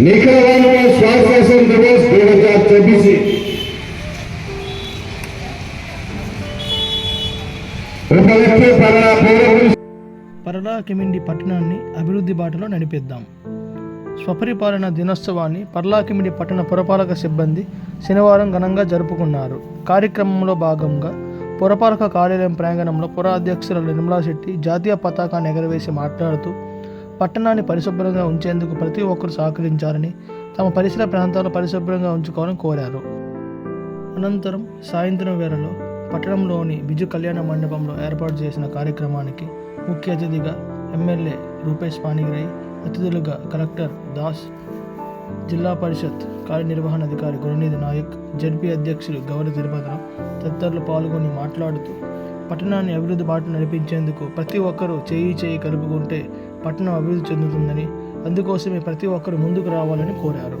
निखिल स्वास्थ्य दिवस दो हजार चौबीस ఒక వ్యక్తి పర పౌర పరలా కిమిండి పట్టణాన్ని అభివృద్ధి బాటలో నడిపిద్దాం స్వపరిపాలన దినోత్సవాన్ని పర్లాకిమిడి పట్టణ పురపాలక సిబ్బంది శనివారం ఘనంగా జరుపుకున్నారు కార్యక్రమంలో భాగంగా పురపాలక కార్యాలయం ప్రాంగణంలో పుర అధ్యక్షుల నిర్మలా శెట్టి జాతీయ పతాకాన్ని ఎగరవేసి మాట్లాడుతూ పట్టణాన్ని పరిశుభ్రంగా ఉంచేందుకు ప్రతి ఒక్కరూ సహకరించాలని తమ పరిసర ప్రాంతాలు పరిశుభ్రంగా ఉంచుకోవాలని కోరారు. అనంతరం సాయంత్రం వేళలో పట్టణంలోని బిజు కళ్యాణ మండపంలో ఏర్పాటు చేసిన కార్యక్రమానికి ముఖ్య అతిథిగా ఎమ్మెల్యే రూపేష్ పానిగిరై అతిథులుగా కలెక్టర్ దాస్ జిల్లా పరిషత్ కార్యనిర్వహణాధికారి గురునీధి నాయక్ జడ్పీ అధ్యక్షులు గౌరి తిరుపతిరావు తదితరులు పాల్గొని మాట్లాడుతూ పట్టణాన్ని అభివృద్ధి బాట నడిపించేందుకు ప్రతి ఒక్కరూ చేయి చేయి కలుపుకుంటే పట్టణం అభివృద్ధి చెందుతుందని అందుకోసమే ప్రతి ఒక్కరు ముందుకు రావాలని కోరారు.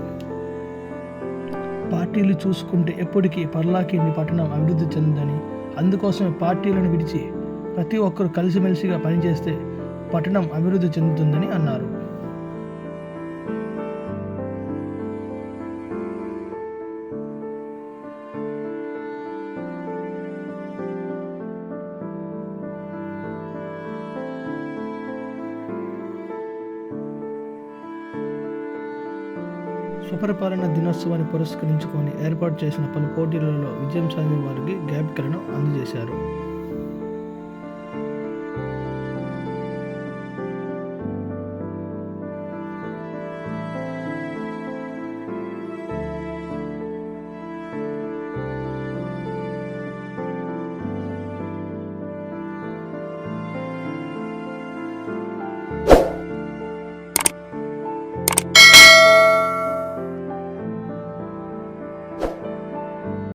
పార్టీలు చూసుకుంటే ఎప్పటికీ పర్లాకిని పట్టణం అభివృద్ధి చెందని అందుకోసమే పార్టీలను విడిచి ప్రతి ఒక్కరు కలిసిమెలిసిగా పనిచేస్తే పట్టణం అభివృద్ధి చెందుతుందని అన్నారు. స్వపరిపాలన దినోత్సవాన్ని పురస్కరించుకొని ఏర్పాటు చేసిన పలు పోటీలలో విజయం సాధించిన వారికి జ్ఞాపికలను అందజేశారు.